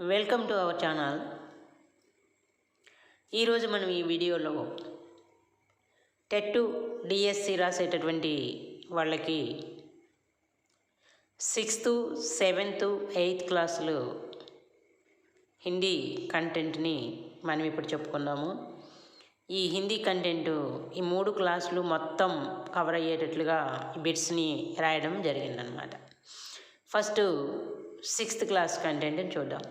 Welcome to our channel ఈరోజు మనం ఈ వీడియోలో టెట్ డిఎస్సి రాసేటటువంటి వాళ్ళకి సిక్స్త్ సెవెంత్ ఎయిత్ క్లాసులు హిందీ కంటెంట్ని మనం ఇప్పుడు చెప్పుకుందాము. ఈ హిందీ కంటెంట్ ఈ మూడు క్లాసులు మొత్తం కవర్ అయ్యేటట్లుగా బిట్స్ని రాయడం జరిగిందనమాట. ఫస్ట్ సిక్స్త్ క్లాస్ కంటెంట్ని చూద్దాం.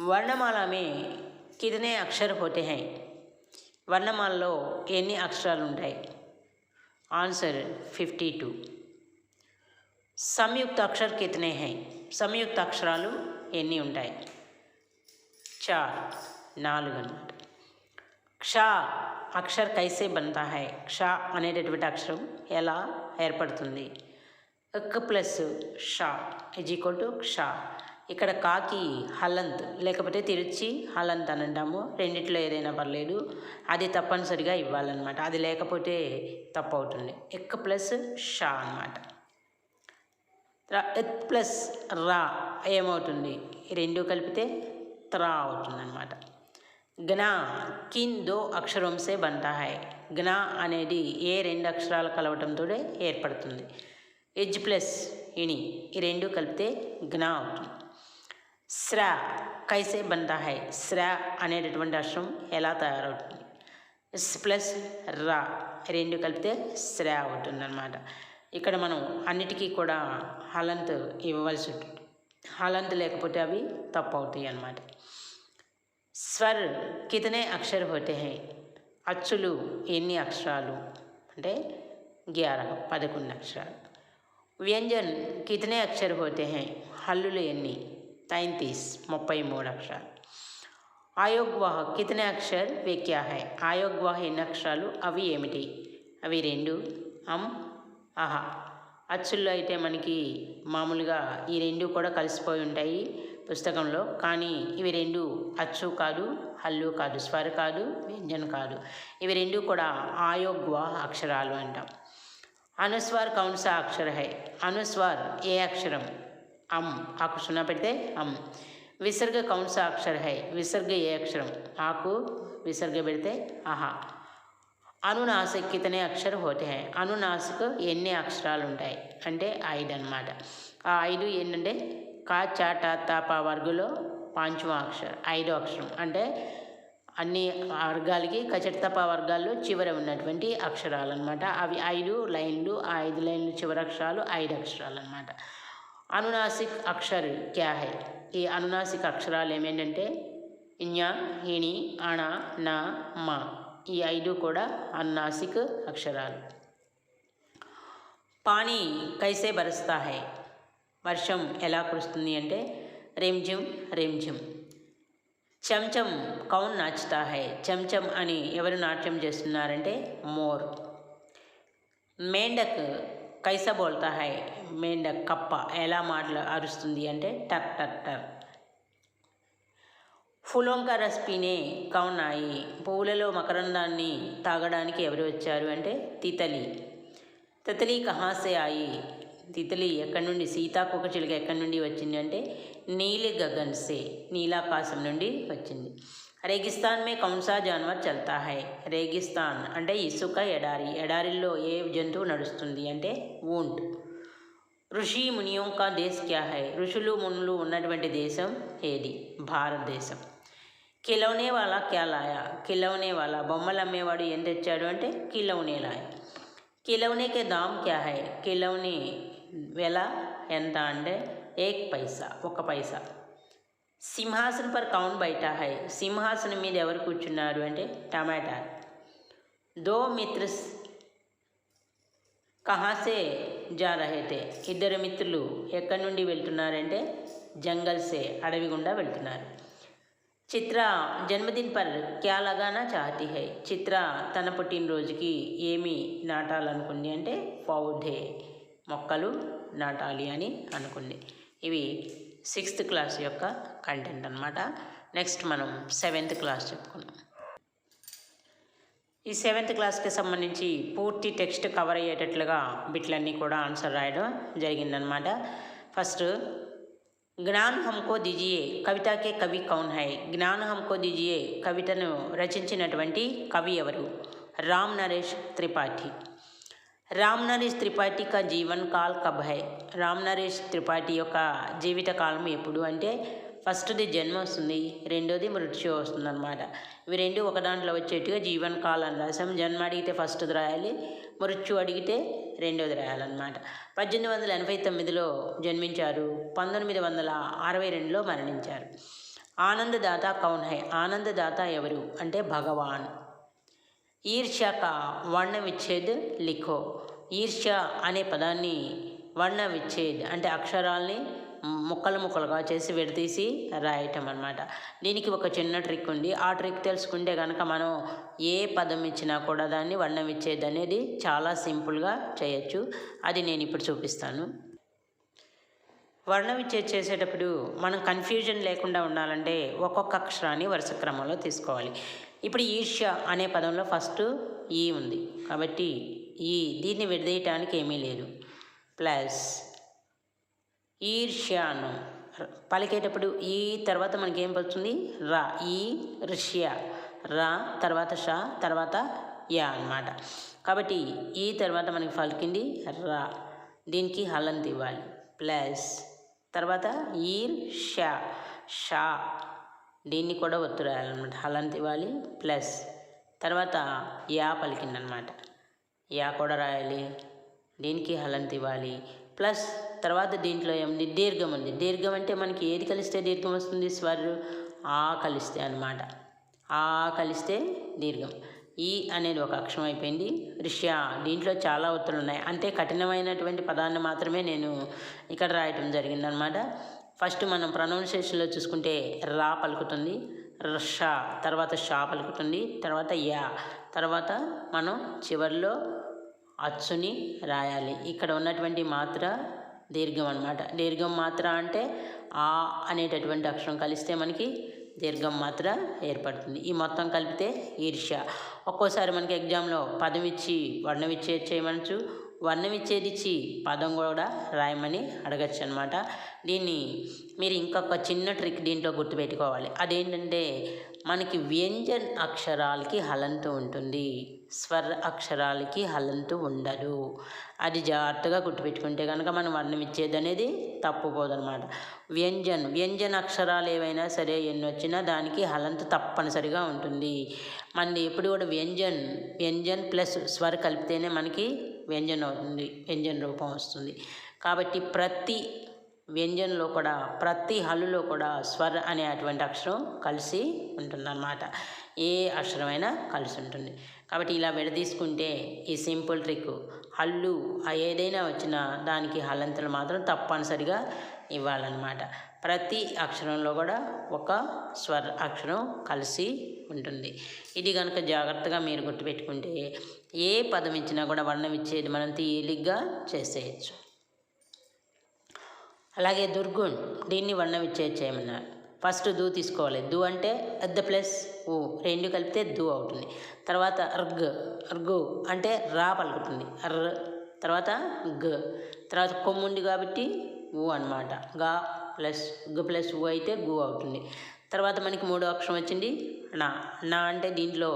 వర్ణమాల కితనే అక్షర్ హోతే హై. వర్ణమాలలో ఎన్ని అక్షరాలు ఉంటాయి ఆన్సర్ ఫిఫ్టీ టూ. సంయుక్త అక్షర్ కితనే హై. సంయుక్త అక్షరాలు ఎన్ని ఉంటాయి? చార్ నాలుగు అన్నమాట క్ష అక్షర్ కైసే బంతా హై. క్ష అనేటటువంటి అక్షరం ఎలా ఏర్పడుతుంది? ఎక్ ప్లస్ షా ఇజ్ ఈక్వల్ టు క్ష. ఇక్కడ కాకి హలంత్ లేకపోతే తిరుచి హలంత్ అని అంటాము రెండిట్లో ఏదైనా పర్లేదు. అది తప్పనిసరిగా ఇవ్వాలన్నమాట. అది లేకపోతే తప్పు అవుతుంది ఎక్ ప్లస్ షా అనమాట ఎత్ ప్లస్ రా ఏమవుతుంది? ఈ రెండు కలిపితే త్రా అవుతుంది అనమాట జ్ఞా కిన్ దో అక్షరంసే బంతా హై జ్ఞా అనేది ఏ రెండు అక్షరాలు కలవటంతో ఏర్పడుతుంది. ఎజ్ ప్లస్ ఇని ఈ రెండు కలిపితే జ్ఞా అవుతుంది. శ్ర కైసే బంతా హై. శ్రా అనేటటువంటి అక్షరం ఎలా తయారవుతుంది? ఎస్ ప్లస్ రా రెండు కలిపితే శ్ర అవుతుంది అనమాట ఇక్కడ మనం అన్నిటికీ కూడా హలంత్ ఇవ్వవలసి ఉంటుంది. హలంత్ లేకపోతే అవి తప్పు అవుతాయి అన్నమాట. స్వర్ కితనే అక్షర్ హోతే హై. అచ్చులు ఎన్ని అక్షరాలు? అంటే గ్యార పదకొండు అక్షరాలు. వ్యంజన్ కితనే అక్షర్ హోతే హై. హల్లులు ఎన్ని? तैंतीस ముప్పై మూడు अक्षर। ఆయోగ్వాహ కితనే అక్షర్ వే క్యా హై ఆయోగ్వాహ ఎన్ని అక్షరాలు అవి ఏమిటి అవి రెండు అమ్ ఆహా అచ్చుల్లో అయితే మనకి మామూలుగా ఈ రెండు కూడా కలిసిపోయి ఉంటాయి పుస్తకంలో. కానీ ఇవి రెండు అచ్చు కాదు హల్లు కాదు స్వర కాదు వ్యంజన్ కాదు. ఇవి రెండు కూడా ఆయోగ్వా అక్షరాలు అంటాం. అనుస్వార్ కౌన్స అక్షర హై. అనుస్వార్ ఏ అక్షరం? అమ్ ఆకు సున్నా పెడితే అమ్. విసర్గ కౌన్స అక్షర హై విసర్గ ఏ అక్షరం? ఆకు విసర్గ పెడితే ఆహా అనునాసిక్ కితనే అక్షర హోటే హై. అనునాసిక్ ఎన్ని అక్షరాలు ఉంటాయి అంటే ఐదు అనమాట ఆ ఐదు ఏంటంటే కా చా టా తా వర్గులో పాంచవ అక్షరం ఐదో అక్షరం. అంటే అన్ని వర్గాలకి కచటతప వర్గాల్లో చివర ఉన్నటువంటి అక్షరాలు అనమాట అవి ఐదు లైన్లు ఆ ఐదు లైన్లు చివరి అక్షరాలు ఐదు అక్షరాలు అనమాట అనునాసిక్ అక్షర్ క్యా హై? ఈ అనునాసిక్ అక్షరాలు ఏమేంటంటే ఇన్య హిణి అణ నా మా. ఈ ఐదు కూడా అనునాసిక్ అక్షరాలు. పానీ కైసే బరుస్తా హై? వర్షం ఎలా కురుస్తుంది అంటే రిమ్జిమ్ రిమ్జిమ్ చెంచం కౌన్ నాచుతా హై? చెంచం అని ఎవరు నాట్యం చేస్తున్నారంటే మోర్. మేండక్ కైసా బోల్తా హై మేండక్ కప్ప ఎలా మాట్లా అరుస్తుంది అంటే టర్ టర్ టర్ ఫులోంకా రస్ పీనే కౌన్ ఆయి పువ్వులలో మకరందాన్ని తాగడానికి ఎవరు వచ్చారు అంటే తితలి. తితలి కహాసే ఆయి తితలి ఎక్కడి నుండి సీతాకొక చిలుక ఎక్కడి నుండి వచ్చింది అంటే నీలి గగన్సే నీలాకాశం నుండి వచ్చింది. రేగిస్తాన్ మే కౌన్సా జాన్వర్ చల్తా హై. రేగిస్తాన్ అంటే ఇసుక ఎడారి. ఎడారిల్లో ఏ జంతువు నడుస్తుంది అంటే ఊంట్ ఋషి మునియోం కా దేశ్ క్యా హై? ఋషులు మునులు ఉన్నటువంటి దేశం ఏది? భారతదేశం. కిలౌనే వాళ్ళ క్యా లాయా? కిలౌనే వాళ్ళ బొమ్మలు అమ్మేవాడు ఏం తెచ్చాడు అంటే కిలౌనే లాయా. కిలౌనేకే దామ్ క్యా హై? కిలౌని వెల ఎంత అంటే ఏక్ పైసా ఒక పైసా. సింహాసనం పర్ కౌన్ బయట హై. సింహాసనం మీద ఎవరు కూర్చున్నారు అంటే టమాటా. దో మిత్రస్. కహాసే జా రహేతే ఇద్దరు మిత్రులు ఎక్కడి నుండి వెళ్తున్నారంటే జంగల్సే అడవి గుండా వెళ్తున్నారు. చిత్ర జన్మదిన్ పర్ క్యా లగానా చాహతి హై. చిత్ర తన పుట్టినరోజుకి ఏమి నాటాలనుకుంది అంటే పౌధే మొక్కలు నాటాలి అని అనుకుంది. ఇవి సిక్స్త్ క్లాస్ యొక్క కంటెంట్ అనమాట నెక్స్ట్ మనం సెవెంత్ క్లాస్ చెప్పుకున్నాం ఈ సెవెంత్ క్లాస్కి సంబంధించి పూర్తి టెక్స్ట్ కవర్ అయ్యేటట్లుగా బిట్లన్నీ కూడా ఆన్సర్ రాయడం జరిగిందనమాట ఫస్ట్ జ్ఞాన్ హమ్కో దిజియే కవితకే కవి కౌన్ హై. జ్ఞాన్ హమ్కో దిజియే కవితను రచించినటువంటి కవి ఎవరు? రామ్ నరేష్ త్రిపాఠి. రామ్ నరేష్ త్రిపాఠి కా జీవన్ కాల్ కబ్ హై. రామ్ నరేష్ త్రిపాఠి యొక్క జీవిత కాలం ఎప్పుడు అంటే ఫస్ట్ది జన్మ వస్తుంది రెండోది మృత్యు వస్తుంది అనమాట ఇవి రెండు ఒక దాంట్లో వచ్చేట్టుగా జీవన్ కాల్ అని రాసాం జన్మ అడిగితే ఫస్ట్ది రాయాలి మృత్యు అడిగితే రెండోది రాయాలన్నమాట. పద్దెనిమిది వందల ఎనభై తొమ్మిదిలో జన్మించారు పంతొమ్మిది వందల అరవై రెండులో మరణించారు. ఆనందదాత కౌన్ హై. ఆనందదాత ఎవరు? అంటే భగవాన్. ఈర్ష్య కా వర్ణ విచ్ఛేద్ లిఖో. ఈర్ష్య అనే పదాన్ని వర్ణ విచ్ఛేద్ అంటే అక్షరాల్ని ముక్కలు ముక్కలుగా చేసి విడదీసి రాయటం అనమాట దీనికి ఒక చిన్న ట్రిక్ ఉంది. ఆ ట్రిక్ తెలుసుకుంటే కనుక మనం ఏ పదం ఇచ్చినా కూడా దాన్ని వర్ణం ఇచ్చేది అనేది చాలా సింపుల్గా చేయొచ్చు. అది నేను ఇప్పుడు చూపిస్తాను. వర్ణం ఇచ్చే చేసేటప్పుడు మనం కన్ఫ్యూజన్ లేకుండా ఉండాలంటే ఒక్కొక్క అక్షరాన్ని వరుస క్రమంలో తీసుకోవాలి. ఇప్పుడు ఈర్ష్య అనే పదంలో ఫస్ట్ ఈ ఉంది. కాబట్టి ఈ దీన్ని విడదీయటానికి ఏమీ లేదు. ప్లస్ ఈర్ష్యాను పలికేటప్పుడు ఈ తర్వాత మనకి ఏం వస్తుంది రా ఈ ఋష్య. రా తర్వాత షా తర్వాత యా అన్నమాట. కాబట్టి ఈ తర్వాత మనకి పలికింది రా. దీనికి హలంతి ఇవ్వాలి. ప్లస్ తర్వాత ఈర్ షా. షా. దీన్ని కూడా ఒత్తు రాయాలన్నమాట. హలంత్ ఇవ్వాలి ప్లస్ తర్వాత యా పలికిందనమాట యా కూడా రాయాలి. దీనికి హలంత్ ఇవ్వాలి. ప్లస్ తర్వాత దీంట్లో ఏముంది? దీర్ఘం ఉంది. దీర్ఘం అంటే మనకి ఏది కలిస్తే దీర్ఘం వస్తుంది? స్వర్ ఆ కలిస్తే అనమాట ఆ కలిస్తే దీర్ఘం. ఈ అనేది ఒక అక్షరం అయిపోయింది. రిష్యా దీంట్లో చాలా ఒత్తులు ఉన్నాయి అంటే కఠినమైనటువంటి పదాన్ని మాత్రమే నేను ఇక్కడ రాయటం జరిగిందనమాట. ఫస్ట్ మనం ప్రొనౌన్సియేషన్లో చూసుకుంటే రా పలుకుతుంది షా తర్వాత షా పలుకుతుంది తర్వాత యా తర్వాత మనం చివరిలో అచ్చుని రాయాలి. ఇక్కడ ఉన్నటువంటి మాత్ర దీర్ఘం అనమాట. దీర్ఘం మాత్ర అంటే ఆ అనేటటువంటి అక్షరం కలిస్తే మనకి దీర్ఘం మాత్ర ఏర్పడుతుంది. ఈ మొత్తం కలిపితే ఈర్ష్య ఒక్కోసారి మనకి ఎగ్జామ్లో పదం ఇచ్చి వర్ణం ఇచ్చే చేయమనచ్చు. వర్ణం ఇచ్చి పదం కూడా రాయమని అడగచ్చు అనమాట దీన్ని మీరు ఇంకొక చిన్న ట్రిక్ దీంట్లో గుర్తుపెట్టుకోవాలి. అదేంటంటే మనకి వ్యంజన్ అక్షరాలకి హలంతు ఉంటుంది. స్వర అక్షరాలకి హలంతు ఉండదు. అది జాగ్రత్తగా గుర్తుపెట్టుకుంటే కనుక మనం వర్ణం ఇచ్చేది అనేది తప్పుపోదనమాట. వ్యంజన్ వ్యంజన అక్షరాలు ఏవైనా సరే ఎన్ని వచ్చినా దానికి హలంతు తప్పనిసరిగా ఉంటుంది. మనది ఎప్పుడు కూడా వ్యంజన్ వ్యంజన్ ప్లస్ స్వర కలిపితేనే మనకి వ్యంజనం అవుతుంది వ్యంజన రూపం వస్తుంది. కాబట్టి ప్రతి వ్యంజనలో కూడా ప్రతి హల్లులో కూడా స్వర్ అనే అటువంటి అక్షరం కలిసి ఉంటుందన్నమాట. ఏ అక్షరమైనా కలిసి ఉంటుంది. కాబట్టి ఇలా విడదీసుకుంటే ఈ సింపుల్ ట్రిక్ హల్లు ఏదైనా వచ్చినా దానికి హల్లంతలు మాత్రం తప్పనిసరిగా ఇవ్వాలన్నమాట. ప్రతి అక్షరంలో కూడా ఒక స్వర్ అక్షరం కలిసి ఉంటుంది. ఇది కనుక జాగ్రత్తగా మీరు గుర్తుపెట్టుకుంటే ఏ పదం ఇచ్చినా కూడా వర్ణం ఇచ్చేది మనం తేలిగ్గా చేసేయచ్చు. అలాగే దుర్గుణ్ దీన్ని వర్ణం ఇచ్చేది చేయమన్నారు ఫస్ట్ దు తీసుకోవాలి. దు అంటే అద్ద ప్లస్ ఊ. రెండు కలిపితే దు అవుతుంది. తర్వాత అర్గ్ అర్గు అంటే రా పలుకుతుంది. అర్. తర్వాత గ. తర్వాత కొమ్ముండి కాబట్టి ఊ అనమాట గా ప్లస్ గు ప్లస్ ఊ అయితే గు అవుతుంది. తర్వాత మనకి మూడో అక్షరం వచ్చింది. నా నా అంటే దీంట్లో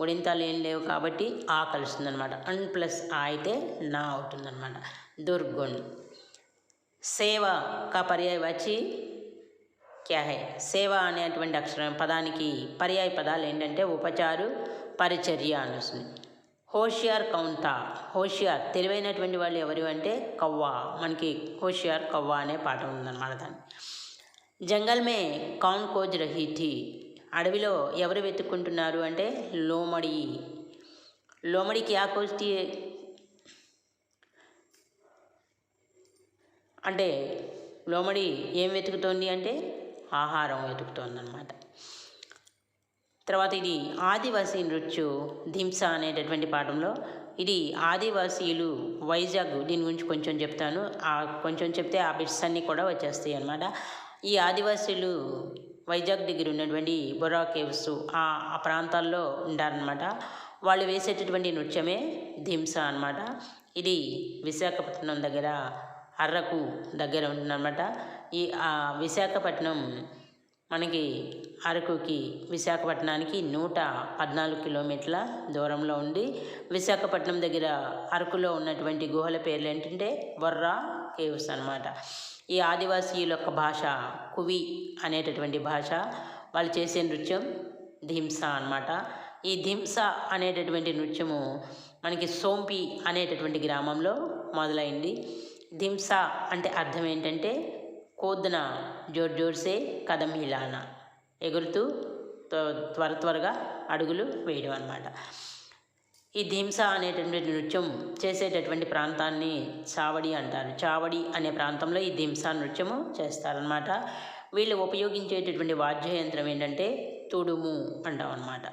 గుడింతాలు ఏం లేవు కాబట్టి ఆ కలుస్తుందనమాట అన్ ప్లస్ ఆ అయితే నా అవుతుంది అనమాట దుర్గుణ్. సేవ కా పర్యాయవాచి క్యా హై? సేవ అనేటువంటి అక్షరం పదానికి పర్యాయ పదాలు ఏంటంటే ఉపచారు పరిచర్య అని వస్తుంది. హోషియార్ కౌంతా. హోషియార్ తెలివైనటువంటి వాళ్ళు ఎవరు అంటే కవ్వా మనకి హోషియార్ కవ్వా అనే పాట ఉందన్నమాట దాన్ని జంగల్ మే కౌన్ కోజ్ రహీ థీ? అడవిలో ఎవరు వెతుక్కుంటున్నారు అంటే లోమడి. లోమడి క్యా కోజ్తి అంటే లోమడి ఏం వెతుకుతోంది అంటే ఆహారం వెతుకుతోంది అనమాట తర్వాత ఇది ఆదివాసీ నృత్యు ధింస అనేటటువంటి పాఠంలో ఇది ఆదివాసీలు వైజాగ్ దీని గురించి కొంచెం చెప్తాను. ఆ కొంచెం చెప్తే ఆ బిట్స్ అన్నీ కూడా వచ్చేస్తాయి అనమాట ఈ ఆదివాసీలు వైజాగ్ దగ్గర ఉన్నటువంటి బొరా కేవ్స్ ఆ ప్రాంతాల్లో ఉంటారనమాట వాళ్ళు వేసేటటువంటి నృత్యమే ధింస అనమాట ఇది విశాఖపట్నం దగ్గర అర్రకు దగ్గర ఉంటుందన్నమాట. ఈ విశాఖపట్నం మనకి అరకుకి విశాఖపట్నానికి నూట పద్నాలుగు కిలోమీటర్ల దూరంలో ఉండి విశాఖపట్నం దగ్గర అరకులో ఉన్నటువంటి గుహల పేర్లు ఏంటంటే వర్రా కేవ్స్ అనమాట ఈ ఆదివాసీయుల యొక్క భాష కువి అనేటటువంటి భాష. వాళ్ళు చేసే నృత్యం ధింస అనమాట ఈ ధింస అనేటటువంటి నృత్యము మనకి సోంపి అనేటటువంటి గ్రామంలో మొదలైంది. ధింస అంటే అర్థం ఏంటంటే కోద్న జోర్ జోర్సే కదం హిలానా ఎగురుతూ త్వ- త్వర త్వరగా అడుగులు వేయడం అనమాట ఈ ధింస అనేటటువంటి నృత్యం చేసేటటువంటి ప్రాంతాన్ని చావడి అంటారు. చావడి అనే ప్రాంతంలో ఈ ధింస నృత్యము చేస్తారనమాట వీళ్ళు ఉపయోగించేటటువంటి వాద్యయంత్రం ఏంటంటే తుడుము అంటాం అనమాట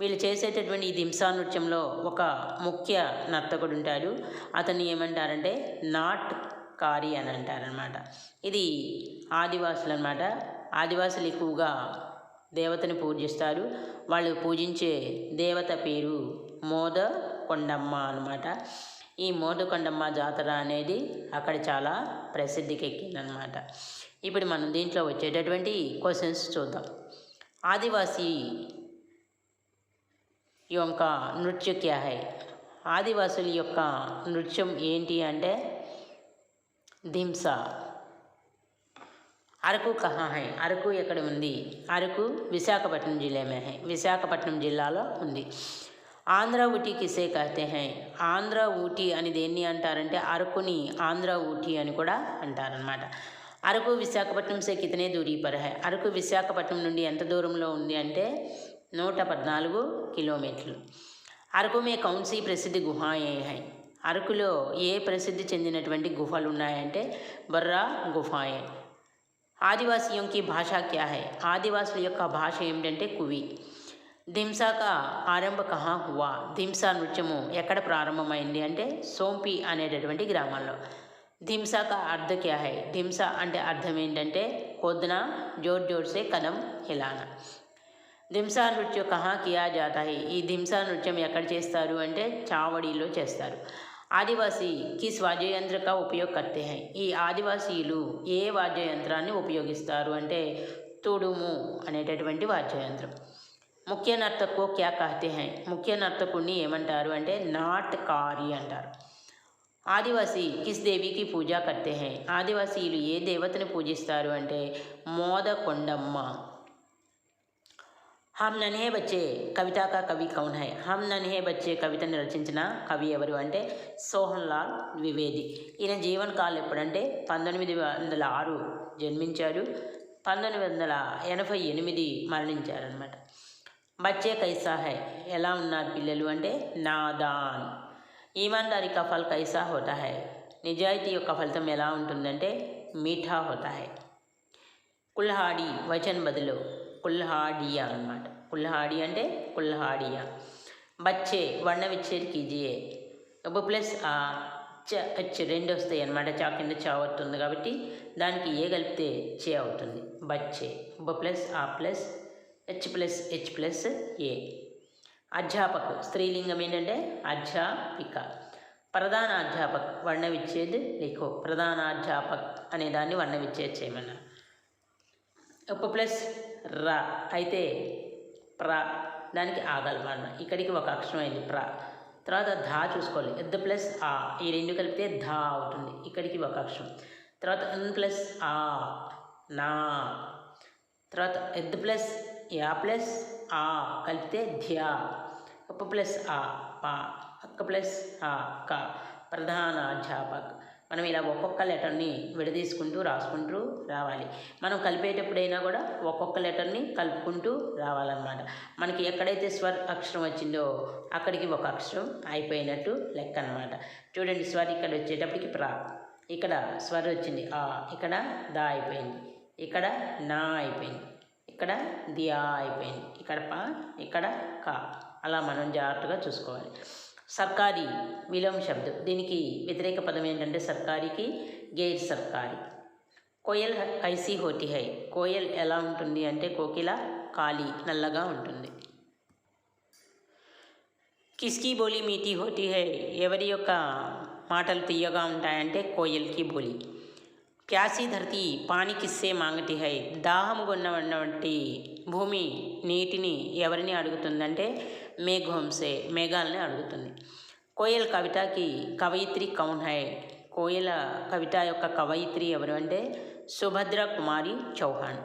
వీళ్ళు చేసేటటువంటి ఈ ధింసా నృత్యంలో ఒక ముఖ్య నర్తకుడు ఉంటాడు అతన్ని ఏమంటారంటే నాట్ కారి అని అంటారనమాట ఇది ఆదివాసులు అనమాట ఆదివాసులు ఎక్కువగా దేవతని పూజిస్తారు. వాళ్ళు పూజించే దేవత పేరు మోద కొండమ్మ అనమాట ఈ మోదకొండమ్మ జాతర అనేది అక్కడ చాలా ప్రసిద్ధికి ఎక్కిందనమాట ఇప్పుడు మనం దీంట్లో వచ్చేటటువంటి క్వశ్చన్స్ చూద్దాం. ఆదివాసీ యొక్క నృత్య క్యాహై ఆదివాసుల యొక్క నృత్యం ఏంటి అంటే ధింస. అరకు కహాహై అరకు ఎక్కడ ఉంది? అరకు విశాఖపట్నం జిల్లా మేహై విశాఖపట్నం జిల్లాలో ఉంది. ఆంధ్ర ఊటీ కిసే కహతే హై. ఆంధ్ర ఊటీ అని దేన్ని అంటారంటే అరకుని ఆంధ్ర ఊటీ అని కూడా అంటారనమాట అరకు విశాఖపట్నం సే కితనే దూరీ పర్ హై. అరకు విశాఖపట్నం నుండి ఎంత దూరంలో ఉంది అంటే నూట పద్నాలుగు కిలోమీటర్లు. అరకు మే కౌన్సీ ప్రసిద్ధి గుహాయే హై. అరకులో ఏ ప్రసిద్ధి చెందినటువంటి గుహలు ఉన్నాయంటే బర్రా గుహాయే ఆదివాసీ యొక్క భాష క్యా హై? ఆదివాసుల యొక్క భాష ఏమిటంటే కువి. దింసా కా ఆరంభ కహా హువా? ధింసా నృత్యము ఎక్కడ ప్రారంభమైంది అంటే సోంపి అనేటటువంటి గ్రామంలో ధింసా కా అర్థ క్యా హై? అంటే అర్థం ఏంటంటే కొద్దున జోర్ జోర్సే కదం హిలానా. ధింసా నృత్యం కహా కియా జాతా హై? ఈ దింసా నృత్యం ఎక్కడ చేస్తారు అంటే చావడిలో చేస్తారు. ఆదివాసీ కి వాద్యయంత్ర కా ఉపయోగ కర్తే హై? ఈ ఆదివాసీలు ఏ వాద్యయంత్రాన్ని ఉపయోగిస్తారు అంటే తుడుము అనేటటువంటి వాద్యయంత్రం. ముఖ్య నర్తకు క్యా కహతే హై ముఖ్య నర్తకుడిని ఏమంటారు అంటే నాటకారి అంటారు. ఆదివాసీ కిస్ దేవికి పూజ కర్తే హై ఆదివాసీలు ఏ దేవతని పూజిస్తారు అంటే మోదకొండమ్మ. హమ్ నన్హే బచ్చే కవితాక కవి కౌన్ హై? హమ్ నన్హే బచ్చే కవితని రచించిన కవి ఎవరు అంటే సోహన్ లాల్ ద్వివేది. ఈయన జీవన కాలం ఎప్పుడంటే పంతొమ్మిది వందల ఆరు జన్మించారు పంతొమ్మిది వందల ఎనభై ఎనిమిది మరణించారనమాట బచ్చే కైసా హై ఎలా ఉన్నారు పిల్లలు అంటే నాదాన్ ఈమాన్దారి కా ఫల్ కైసా హోతా హై నిజాయితీ యొక్క ఫలితం ఎలా ఉంటుందంటే మీఠా హోతా హై కుల్హాడి వచన్ బదులు కుల్హాడియా అన్నమాట కుల్హాడి అంటే కుల్హాడియా బచ్చే వర్ణ విచ్ఛేద్ కీజియే ఉబ ప్లస్ ఆ చ అచ్ రెండు వస్తాయి అన్నమాట చా కింద చా అవుతుంది కాబట్టి దానికి ఏ కలిపితే చే అవుతుంది బచ్చే ఉబ ప్లస్ ఆ plus H plus H plus ఏ అధ్యాపకు స్త్రీలింగం ఏంటంటే అధ్యాపిక. ప్రధాన అధ్యాపక్ వర్ణ విచ్ఛేద్ ప్రధాన అధ్యాపక్ అనే దాన్ని వర్ణ విచ్ఛేద్ చేయమన్నారు. ఉప్పు ప్లస్ ర. అయితే ప్ర. దానికి ఆగలమన్న ఇక్కడికి ఒక అక్షరం అయింది ప్ర. తర్వాత ధా చూసుకోవాలి. ఎద్ద ప్లస్ ఆ. ఈ రెండు కలిపితే ధా అవుతుంది. ఇక్కడికి ఒక అక్షరం. తర్వాత ఎన్ ప్లస్ ఆ. నా. తర్వాత ఎద్ద ప్లస్ యా ప్లస్ ఆ కలిపితే ధ్యా. ఉప్పు ప్లస్ ఆ పా. అక్క ప్లస్ ఆ క. ప్రధాన అధ్యాపక్. మనం ఇలా ఒక్కొక్క లెటర్ని విడదీసుకుంటూ రాసుకుంటూ రావాలి. మనం కలిపేటప్పుడైనా కూడా ఒక్కొక్క లెటర్ని కలుపుకుంటూ రావాలన్నమాట. మనకి ఎక్కడైతే స్వర్ అక్షరం వచ్చిందో అక్కడికి ఒక అక్షరం అయిపోయినట్టు లెక్క అనమాట చూడండి స్వర్ ఇక్కడ వచ్చేటప్పటికి ప్రా. ఇక్కడ స్వర్ వచ్చింది. ఆ ఇక్కడ దా అయిపోయింది. ఇక్కడ నా అయిపోయింది. ఇక్కడ దియా అయిపోయింది. ఇక్కడ పా ఇక్కడ కా. అలా మనం జాగ్రత్తగా చూసుకోవాలి. సర్కారీ విలోమ శబ్దం. దీనికి వ్యతిరేక పదం ఏంటంటే సర్కారీకి గైర్ సర్కారీ. కోయల్ కైసీ హోటి హై. కోయల్ ఎలా ఉంటుంది అంటే కోకిల కాలి నల్లగా ఉంటుంది. కిస్కి బోలి మీటి హోటి హై. ఎవరి యొక్క మాటలు తీయగా ఉంటాయంటే కోయల్కి బోలి. ప్యాసి ధరతి పానికిస్సే మాంగటి హై దాహము ఉన్నటువంటి భూమి నీటిని ఎవరిని అడుగుతుందంటే మేఘంసే మేఘాలని అడుగుతుంది కోయల్ కవితకి కవయిత్రి కౌన్ హై కోయల కవిత యొక్క కవయిత్రి ఎవరు అంటే సుభద్ర కుమారి చౌహాన్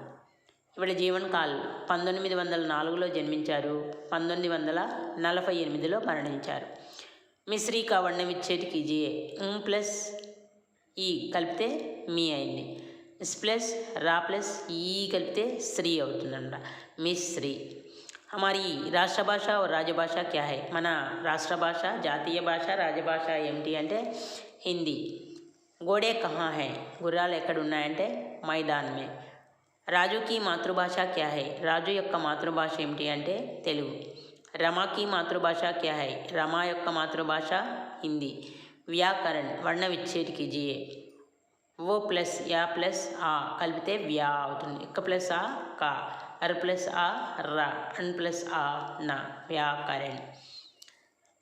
ఇవాళ జీవన్ కాల్ పంతొమ్మిది వందల నాలుగులో జన్మించారు పంతొమ్మిది వందల నలభై ఎనిమిదిలో మరణించారు మిశ్రీ కా వర్ణమిచ్చేటి ప్లస్ ఈ కలిపితే మీ అయింది ఇస్ ప్లస్ రా ప్లస్ ఈ కలిపితే శ్రీ అవుతుందంట మిస్ శ్రీ हमारी రాష్ట్ర భాష और రాజభాష క్యా హై మన రాష్ట్ర భాష జాతీయ భాష రాజభాష ఏమిటి అంటే హిందీ గోడే కహా హై గుర్రాలు ఎక్కడ ఉన్నాయంటే మైదాన్ మే రాజుకి మాతృభాష క్యా హై రాజు యొక్క మాతృభాష ఏమిటి అంటే తెలుగు రమాకి మాతృభాష క్యా హై రమా యొక్క మాతృభాష హిందీ వ్యాకరణ్ వర్ణ విచ్ఛేద్ కీజియే ఓ ప్లస్ యా ప్లస్ ఆ కలిపితే వ్యా అవుతుంది. ఇక ప్లస్ ఆ కా. అర్ ప్లస్ ఆ రా. అన్ ప్లస్ ఆ నా. వ్యాకరణ్.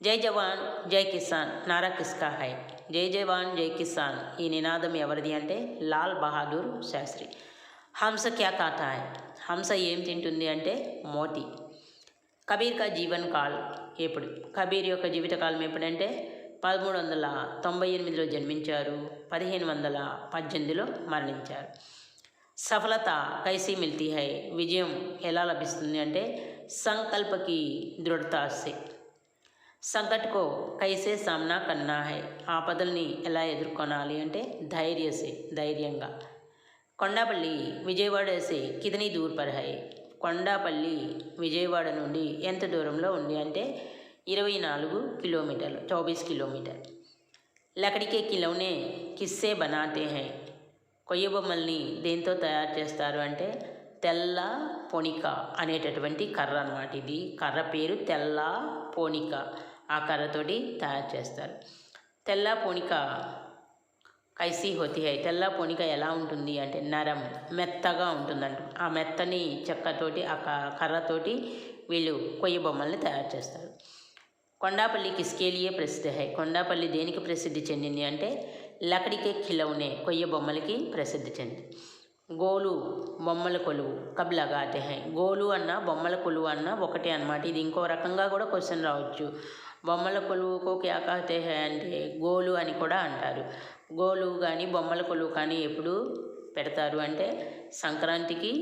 జై జవాన్ జై కిసాన్. నారా కిస్కా హై. జై జవాన్ జై కిసాన్. ఈ నినాదం ఎవరిది అంటే లాల్ బహదూర్ శాస్త్రి. హంస క్యా కాతా హై? హంస ఏం తింటుంది అంటే మోతి. కబీర్ కా జీవన్ కాల్ ఎప్పుడు? కబీర్ యొక్క జీవితకాలం ఎప్పుడంటే పదమూడు వందల తొంభై ఎనిమిదిలో జన్మించారు. పదిహేను వందల పద్దెనిమిదిలో మరణించారు. సఫలత కైసీ మిల్తీ హై విజయం ఎలా లభిస్తుంది అంటే సంకల్పకి దృఢత సే సంకట్కో కైసే సామ్నా కన్నా హై. ఆపదల్ని ఎలా ఎదుర్కొనాలి అంటే ధైర్యసే ధైర్యంగా. కొండాపల్లి విజయవాడ కిదనీ కితనీ దూర్ పర్ హై కొండాపల్లి విజయవాడ నుండి ఎంత దూరంలో ఉంది అంటే ఇరవై నాలుగు కిలోమీటర్లు చౌబీస్ కిలోమీటర్. లకడికే కిలోనే కిస్సే బనాతే హై. కొయ్య బొమ్మల్ని దేంతో తయారు చేస్తారు అంటే తెల్ల పొనిక అనేటటువంటి కర్ర అనమాట ఇది. కర్ర పేరు తెల్ల పోనిక. ఆ కర్రతోటి తయారు చేస్తారు. తెల్ల పోనిక కైసీ హోతి హై. తెల్ల పోనిక ఎలా ఉంటుంది అంటే నరం మెత్తగా ఉంటుందంట. ఆ మెత్తని చెక్కతోటి ఆ క- కర్రతోటి వీళ్ళు కొయ్య బొమ్మల్ని తయారు చేస్తారు. కొండాపల్లి కిస్కేలియే ప్రసిద్ధి హై. కొండాపల్లి దేనికి ప్రసిద్ధి చెందింది అంటే లకడికే ఖిలౌనే కొయ్య బొమ్మలకి ప్రసిద్ధి చెంది. గోలు బొమ్మల కొలువు కబ్లగాతే హై. గోలు అన్న బొమ్మల కొలువు అన్న ఒకటే అనమాట ఇది ఇంకో రకంగా కూడా క్వశ్చన్ రావచ్చు. బొమ్మల కొలువుకో క్యాకాతే హై అంటే గోలు అని కూడా అంటారు. గోలు కానీ బొమ్మల కొలువు కానీ ఎప్పుడు పెడతారు అంటే సంక్రాంతికి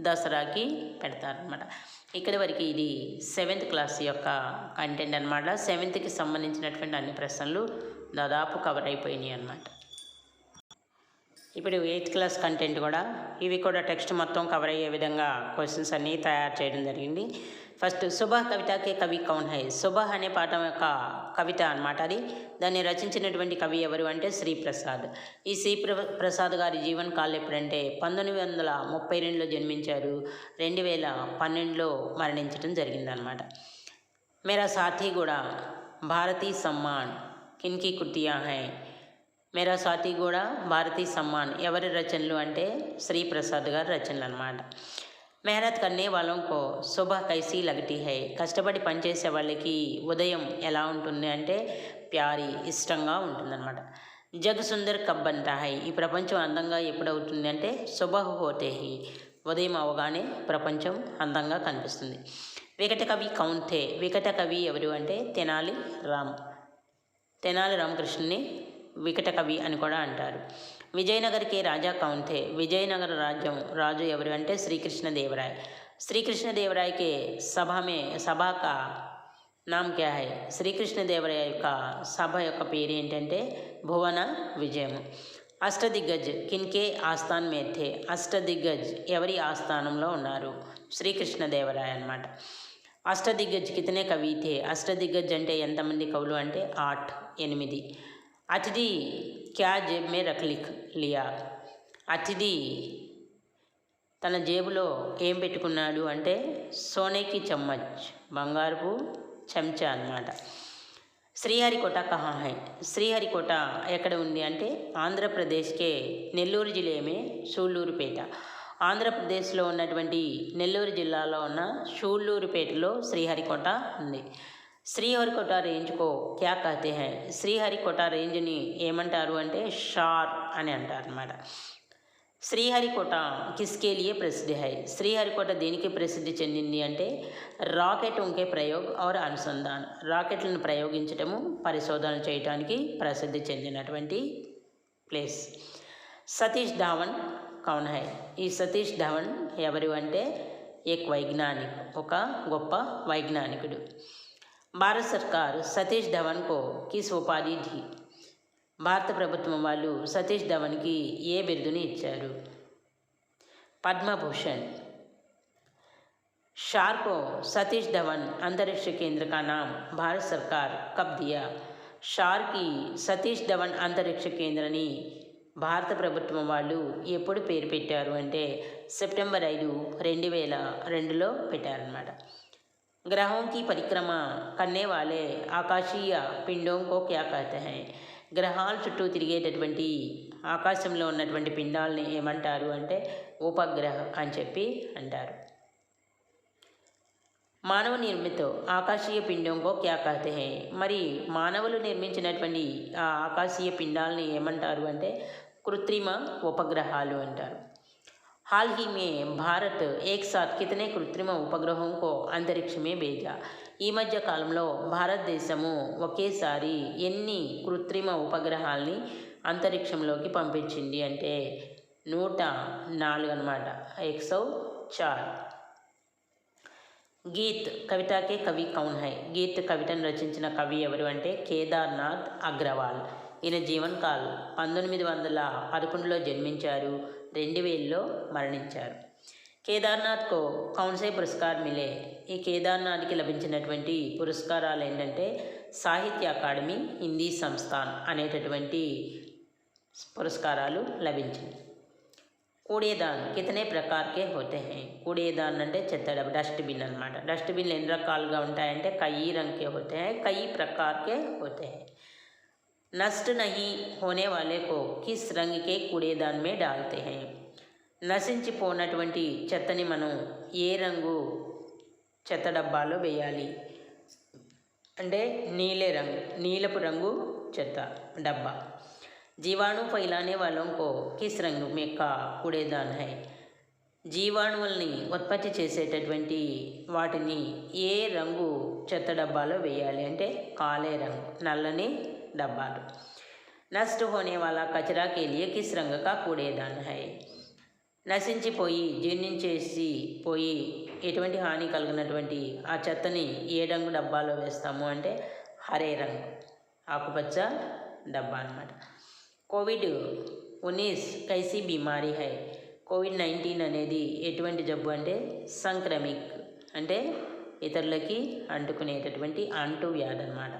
దసరాకి పెడతారు అనమాట ఇక్కడి వరకు ఇది సెవెంత్ క్లాస్ యొక్క కంటెంట్ అనమాట సెవెంత్కి సంబంధించినటువంటి అన్ని ప్రశ్నలు దాదాపు కవర్ అయిపోయినాయి అన్నమాట. ఇప్పుడు ఎయిత్ క్లాస్ కంటెంట్ కూడా ఇవి కూడా టెక్స్ట్ మొత్తం కవర్ అయ్యే విధంగా క్వశ్చన్స్ అన్నీ తయారు చేయడం జరిగింది. ఫస్ట్ శుభ కవితకే కవి కౌన్ హై. శుభ అనే పాఠం యొక్క కవిత అనమాట అది. దాన్ని రచించినటువంటి కవి ఎవరు అంటే శ్రీప్రసాద్ ఈ శ్రీ ప్రసాద్ గారి జీవన కాలం ఎప్పుడంటే పంతొమ్మిది వందల ముప్పై రెండులో జన్మించారు. రెండు వేల పన్నెండులో మరణించడం జరిగిందనమాట మేరా సాథీ కూడా భారతీ సమ్మాన్ కిన్కి కుర్తియా హై. మేరా సాథీ కూడా భారతీ సమ్మాన్ ఎవరి రచనలు అంటే శ్రీప్రసాద్ గారి రచనలు అనమాట మేనత్ కన్నే వాళ్ళకు శుభ కైసీ లగటి హై. కష్టపడి పనిచేసే వాళ్ళకి ఉదయం ఎలా ఉంటుంది అంటే ప్యారీ ఇష్టంగా ఉంటుందన్నమాట. జగ్ సుందర్ కబ్ హై. ఈ ప్రపంచం అందంగా ఎప్పుడవుతుంది అంటే శుభ హోతే హి. ఉదయం అవగానే ప్రపంచం అందంగా కనిపిస్తుంది. వికట కవి కౌంతే. వికట కవి ఎవరు అంటే తెనాలి రామ్. తెనాలి రామకృష్ణుని వికట కవి అని కూడా అంటారు. విజయనగర్కి రాజా కౌన్ విజయనగర రాజ్యం రాజు ఎవరు అంటే శ్రీకృష్ణదేవరాయ్. శ్రీకృష్ణదేవరాయకి సభమే సభా నామ్ క్యా హై? శ్రీకృష్ణదేవరాయ యొక్క సభ యొక్క పేరు ఏంటంటే భువన విజయం అష్టదిగ్గజ్ కిన్కే ఆస్థాన్ మేథే అష్టదిగ్గజ్ ఎవరి ఆస్థానంలో ఉన్నారు? శ్రీకృష్ణదేవరాయ అన్నమాట. అష్టదిగ్గజ్ కితనే కవి థే అష్టదిగ్గజ్ అంటే ఎంతమంది కవులు అంటే ఆట్ ఎనిమిది. అతిథి క్యా జేబ్ మే रख लिख लिया? అతిథి తన జేబులో ఏం పెట్టుకున్నాడు అంటే సోనేకి చమ్మచ్ బంగారుపు చెంచా అన్నమాట. శ్రీహరికోట కహా హై శ్రీహరికోట ఎక్కడ ఉంది అంటే ఆంధ్రప్రదేశ్కే నెల్లూరు జిల్లేమే షూళ్ళూరుపేట. ఆంధ్రప్రదేశ్లో ఉన్నటువంటి నెల్లూరు జిల్లాలో ఉన్న షూళ్ళూరుపేటలో శ్రీహరికోట ఉంది. శ్రీహరికోట రేంజ్కో క్యా కహతే హై? శ్రీహరికోట రేంజ్ని ఏమంటారు అంటే షార్ అని అంటారు అనమాట శ్రీహరికోట కిస్కే లియే ప్రసిద్ధి హై. శ్రీహరికోట దేనికి ప్రసిద్ధి చెందింది అంటే రాకెట్ ఉంకే ప్రయోగ్ ఆర్ అనుసంధాన్. రాకెట్లను ప్రయోగించటము పరిశోధన చేయటానికి ప్రసిద్ధి చెందినటువంటి ప్లేస్. సతీష్ ధావన్ కౌన్ హై. ఈ సతీష్ ధావన్ ఎవరు అంటే ఏక్ వైజ్ఞానిక్ ఒక గొప్ప వైజ్ఞానికుడు. భారత్ సర్కార్ సతీష్ ధవన్కో కిస్ ఉపాధి ఢీ భారత ప్రభుత్వం వాళ్ళు సతీష్ ధవన్కి ఏ బిరుదుని ఇచ్చారు పద్మభూషణ్ शार को सतीश धवन अंतरिक्ष केंद्र का नाम भारत सरकार कब दिया షార్ కి సతీష్ ధవన్ అంతరిక్ష కేంద్రని భారత ప్రభుత్వం వాళ్ళు ఎప్పుడు పేరు పెట్టారు అంటే సెప్టెంబర్ ఐదు రెండు వేల రెండులో పెట్టారనమాట గ్రహం की परिक्रमा करने वाले ఆకాశీయ పిండోం కో క్యా कहते हैं గ్రహాల చుట్టూ తిరిగేటటువంటి ఆకాశంలో ఉన్నటువంటి పిండాలని ఏమంటారు అంటే ఉపగ్రహ అని చెప్పి అంటారు మానవ నిర్మిత ఆకాశీయ పిండంకో క్యా కహతే హే మరి మానవులు నిర్మించినటువంటి ఆ ఆకాశీయ పిండాలని ఏమంటారు అంటే కృత్రిమ ఉపగ్రహాలు అంటారు हाल ही में भारत एक साथ कितने కృత్రిమ ఉపగ్రహం కో అంతరిక్షమే భేజా ఈ మధ్య కాలంలో భారతదేశము ఒకేసారి ఎన్ని కృత్రిమ ఉపగ్రహాల్ని అంతరిక్షంలోకి పంపించింది అంటే నూట నాలుగు అనమాట ఎక్సౌ చార్ గీత్ కవితకే కవి కౌన్ హై గీత్ కవితను రచించిన కవి ఎవరు అంటే కేదార్నాథ్ అగ్రవాల్ ఈయన జీవన్ కాల్ పంతొమ్మిది వందల పదకొండులో జన్మించారు రెండు వేలలో మరణించారు కేదార్నాథ్కు కౌన్సే పురస్కార్ మిలే ఈ కేదార్నాథ్కి లభించినటువంటి పురస్కారాలు ఏంటంటే సాహిత్య అకాడమీ హిందీ సంస్థాన్ అనేటటువంటి పురస్కారాలు లభించింది. కూడేదాన్ కితనే ప్రకార్కే హోతే హై. కూడేదాన్ అంటే చెత్త డస్ట్బిన్ అనమాట డస్ట్బిన్లు ఎన్ని రకాలుగా ఉంటాయంటే కయ్యి రంగే హోతే హై కయ్యి ప్రకార్కే హోతే హై. नष्ट नहीं होने वाले को किस रंग के कूड़ेदान में डालते हैं నశించిపోనటువంటి చెత్తని మనం ఏ రంగు చెత్త డబ్బాలో వేయాలి అంటే నీలే రంగు నీలపు రంగు చెత్త డబ్బా జీవాణు ఫైలానే వాళ్ళం కో కిస్ రంగు మెక్క కూడేదాన్ హై జీవాణువుల్ని ఉత్పత్తి చేసేటటువంటి వాటిని ఏ రంగు చెత్త డబ్బాలో వేయాలి అంటే కాలే రంగు నల్లని डब्बा नष्ट होने वाला कचरा के लिए किस रंग का నశించిపోయి జీర్ణించేసి పోయి ఎటువంటి హాని కలిగినటువంటి ఆ చెత్తని ఏ రంగు డబ్బాలో వేస్తాము అంటే హరే రంగు ఆకుపచ్చ డబ్బా అనమాట కోవిడ్ ఉనీస్ కైసీ బీమారీ హై. కోవిడ్ నైన్టీన్ అనేది ఎటువంటి జబ్బు అంటే సంక్రమిక్ అంటే ఇతరులకి అంటుకునేటటువంటి అంటు వ్యాధి అనమాట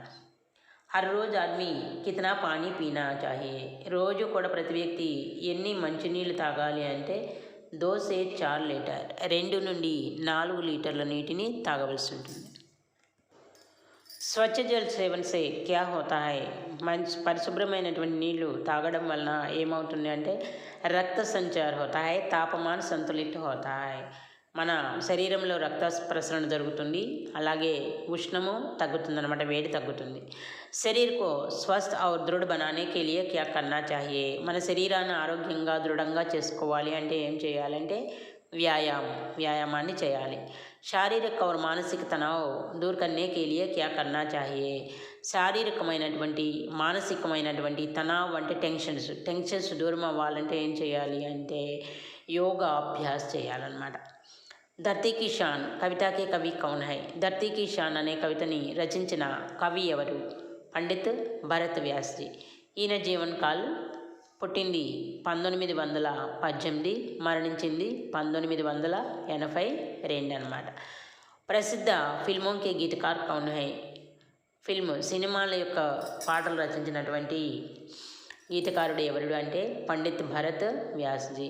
హర్ రోజు ఆద్మీ కితనా పానీ పీనా చాహియే రోజు కూడా ప్రతి వ్యక్తి ఎన్ని మంచినీళ్ళు తాగాలి అంటే దో సే చార్ లీటర్ రెండు నుండి నాలుగు లీటర్ల నీటిని తాగవలసి ఉంటుంది స్వచ్ఛ జల్ సేవన్ సే క్యా హోతా హై మంచి పరిశుభ్రమైనటువంటి నీళ్ళు తాగడం వలన ఏమవుతుంది అంటే రక్త సంచార్ హోతా హై తాపమాన్ సంతులిత హోతా హై మన శరీరంలో రక్త ప్రసరణ జరుగుతుంది. అలాగే ఉష్ణము తగ్గుతుంది అనమాట వేడి తగ్గుతుంది. శరీరకు స్వస్థ ఔర్ దృఢ బనానే కే లియే క్యా కన్నా చాహియే. మన శరీరాన్ని ఆరోగ్యంగా దృఢంగా చేసుకోవాలి అంటే ఏం చేయాలంటే వ్యాయామం వ్యాయామాన్ని చేయాలి. శారీరక ఔర్ మానసిక తనావ్ దూర్ కన్నే కే లియే క్యా కన్నా చాహియే. శారీరకమైనటువంటి మానసికమైనటువంటి తనావ్ అంటే టెన్షన్స్ టెన్షన్స్ దూరం అవ్వాలంటే ఏం చేయాలి అంటే యోగా అభ్యాస్ చేయాలన్నమాట. ధర్తీ కి షాన్ కవితకే కవి కౌన్ హై ధర్తీ కి షాన్ అనే కవితని రచించిన కవి ఎవరు పండిత్ భరత్ వ్యాస్జీ ఈయన జీవన్ కాల్ పుట్టింది పంతొమ్మిది వందల పద్దెనిమిది మరణించింది పంతొమ్మిది వందల ఎనభై రెండు అనమాట ప్రసిద్ధ ఫిల్మోంకే గీతకార్ కౌన్ హై. ఫిల్మ్ సినిమాల యొక్క పాటలు రచించినటువంటి గీతకారుడు ఎవరుడు అంటే పండిత్ భరత్ వ్యాస్జీ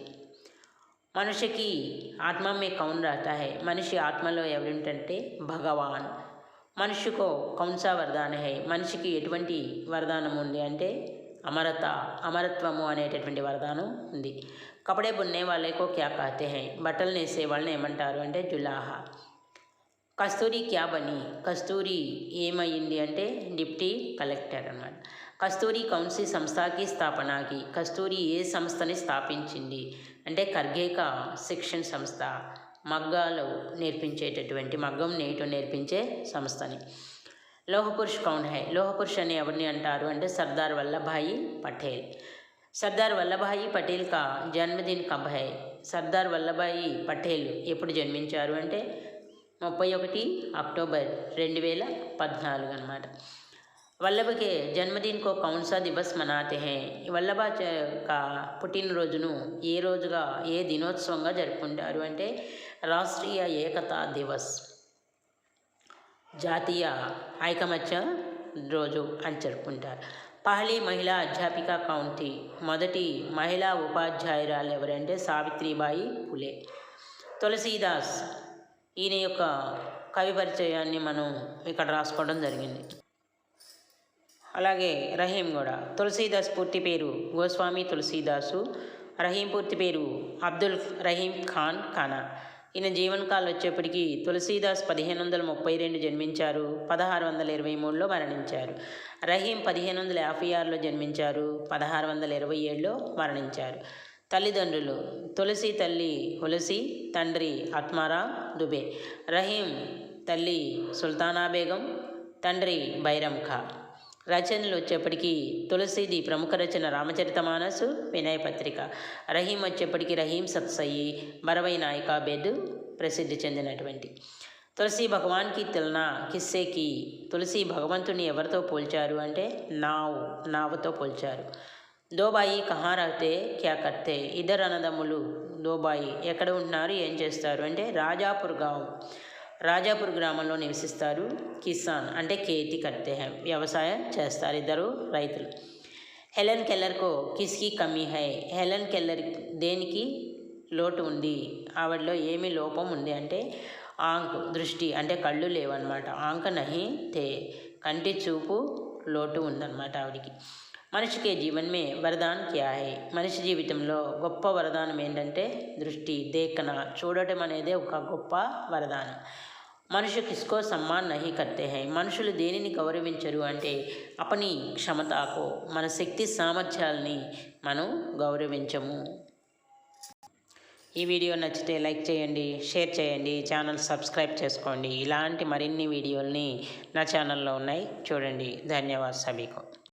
మనిషికి ఆత్మ మే కౌన్ रहता है మనిషి ఆత్మలో ఎవరుంటంటే భగవాన్ మనిషికో కౌన్సా వరదాన హై మనిషికి ఎటువంటి వరదానం ఉంది అంటే అమరత అమరత్వము అనేటటువంటి వరదానం ఉంది కపడే బున్నే వాళ్ళకో క్యా कहते हैं బట్టలు నేసే వాళ్ళని ఏమంటారు అంటే జులాహా కస్తూరి క్యా బని కస్తూరి ఏమయ్యింది అంటే డిప్టీ కలెక్టర్ అన్నమాట కస్తూరి కౌన్సీ సంస్థకి స్థాపనకి కస్తూరి ఏ సంస్థని స్థాపించింది అంటే కర్గేక శిక్షణ సంస్థ మగ్గాలు నేర్పించేటటువంటి మగ్గం నేయటం నేర్పించే సంస్థని. లోహపురుష్ కౌన్ హై. లోహపురుష్ అని ఎవరిని అంటారు అంటే సర్దార్ వల్లభాయి పటేల్. సర్దార్ వల్లభాయి పటేల్ కా జన్మదిన్ కబ్ హై. సర్దార్ వల్లభాయి పటేల్ ఎప్పుడు జన్మించారు అంటే ముప్పై ఒకటి అక్టోబర్ రెండు వేల పద్నాలుగు అనమాట వల్లభ के జన్మదిన్ కో కౌన్ దివస్ మనాతే హై. వల్లభ కా పుట్టినరోజును ఏ రోజుగా ఏ దినోత్సవంగా జరుపుకుంటారు అంటే రాష్ట్రీయ ఏకతా దివస్. జాతీయ ఐకమత్య రోజు అని జరుపుకుంటారు. పహలి మహిళా అధ్యాపిక కౌంటీ మొదటి మహిళా ఉపాధ్యాయురాలు ఎవరంటే సావిత్రిబాయి పులే. తులసీదాస్. ఈయన యొక్క కవి పరిచయాన్ని మనం ఇక్కడ రాసుకోవడం జరిగింది. అలాగే రహీం కూడా. తులసీదాస్ పూర్తి పేరు గోస్వామి తులసీదాసు రహీం పూర్తి పేరు అబ్దుల్ రహీం ఖాన్ ఖానా. ఈయన జీవనకాలం వచ్చేప్పటికి తులసీదాస్ పదిహేను వందల ముప్పై రెండు జన్మించారు పదహారు వందల ఇరవై మూడులో మరణించారు. రహీం పదిహేను వందల యాభై ఆరులో జన్మించారు పదహారు వందల ఇరవై ఏడులో మరణించారు. తల్లిదండ్రులు తులసి తల్లి హులసి తండ్రి ఆత్మారా దుబే. రహీం తల్లి సుల్తానా బేగం తండ్రి బైరం ఖా రచనలు వచ్చేప్పటికీ తులసిది ప్రముఖ రచన రామచరితమానసు వినయ పత్రిక. రహీం వచ్చేప్పటికి రహీం సత్సయి బరవై నాయకా బెడ్ ప్రసిద్ధి చెందినటువంటి. తులసి భగవాన్కి తులన కిస్సేకి తులసి భగవంతుని ఎవరితో పోల్చారు అంటే నావు నావతో పోల్చారు. దోబాయి కహా రహతే క్యా కర్తే ఇద్దరు అన్నదమ్ములు దోబాయి ఎక్కడ ఉంటున్నారు ఏం చేస్తారు అంటే రాజాపూర్ గావ్. రాజాపూర్ గ్రామంలో నివసిస్తారు కిసాన్ అంటే కేతి కట్టే హై వ్యవసాయం చేస్తారు ఇద్దరు రైతులు. హెలెన్ కెల్లర్కో కిస్కి కమీ హై. హెలెన్ కెల్లర్ దేనికి లోటు ఉంది? ఆవిడలో ఏమి లోపం ఉంది అంటే ఆంక్ దృష్టి అంటే కళ్ళు లేవన్నమాట. ఆంక నహి తే కంటి చూపు లోటు ఉందన్నమాట ఆవిడికి. మనిషికి జీవనమే వరదాన్ క్యా మనిషి జీవితంలో గొప్ప వరదానం ఏంటంటే దృష్టి దేకన చూడటం అనేది ఒక గొప్ప వరదానం. మనుషు కిస్కో సమ్మాన్ నహి కర్తే హై. మనుషులు దేనిని గౌరవించరు అంటే అపని క్షమతకు మన శక్తి సామర్థ్యాలని మనం గౌరవించము. ఈ వీడియో నచ్చితే లైక్ చేయండి షేర్ చేయండి ఛానల్ సబ్స్క్రైబ్ చేసుకోండి. ఇలాంటి మరిన్ని వీడియోల్ని నా ఛానల్లో ఉన్నాయి. చూడండి. ధన్యవాద సభీకో.